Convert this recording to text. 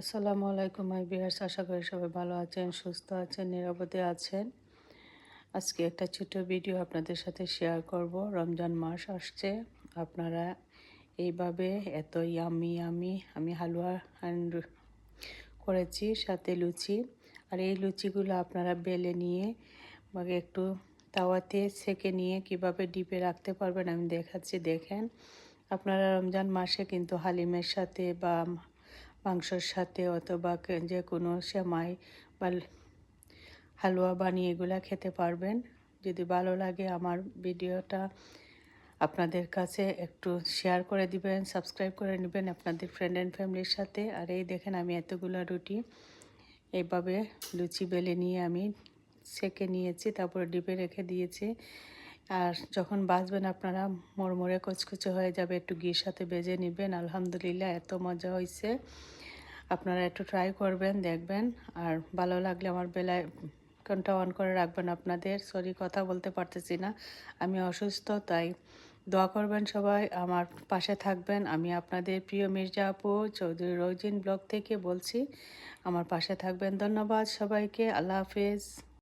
আসসালামু আলাইকুম, মাই বিয়ার্স আশা করি সবাই ভালো আছেন, সুস্থ আছেন, নিরাপদে আছেন। আজকে একটা ছোট ভিডিও আপনাদের সাথে শেয়ার করব। রমজান মাস আসছে। আপনারা এইভাবে এত ইয়ামি ইয়ামি আমি হালুয়া and করেছি, সাথে লুচি। আর এই লুচিগুলো আপনারা বেলে নিয়ে বা একটু তাওয়াতে সেকে নিয়ে কীভাবে ডিপে রাখতে পারবেন আমি দেখাচ্ছি, দেখেন। আপনারা রমজান মাসে কিন্তু হালিমের সাথে বা মাংসর সাথে অথবা যে কোনো সেমাই বা হালুয়া বানিয়ে এগুলা খেতে পারবেন। যদি ভালো লাগে আমার ভিডিওটা আপনাদের কাছে একটু শেয়ার করে দিবেন, সাবস্ক্রাইব করে নেবেন আপনাদের ফ্রেন্ড অ্যান্ড ফ্যামিলির সাথে। আর এই দেখেন আমি এতগুলো রুটি এইভাবে লুচি বেলে নিয়ে আমি সেকে নিয়েছি, তারপরে ডিপে রেখে দিয়েছি। আর যখন বাজবেন আপনারা, মরমরে কচকুচে হয়ে যাবে, একটু ঘির সাথে বেজে নেবেন, আলহামদুলিল্লাহ এত মজা হয়েছে আপনারা একটু ট্রাই করবেন, দেখবেন। আর ভালো লাগলে আমার বেলায় কোনটা অন করে রাখবেন আপনাদের। সরি কথা বলতে পারতেছি না। আমি অসুস্থ, তাই দোয়া করবেন সবাই, আমার পাশে থাকবেন। আমি আপনাদের প্রিয় মির্জা আপু, চৌধুরী রোজিন ব্লগ থেকে বলছি, আমার পাশে থাকবেন। ধন্যবাদ সবাইকে, আল্লাহ হাফেজ।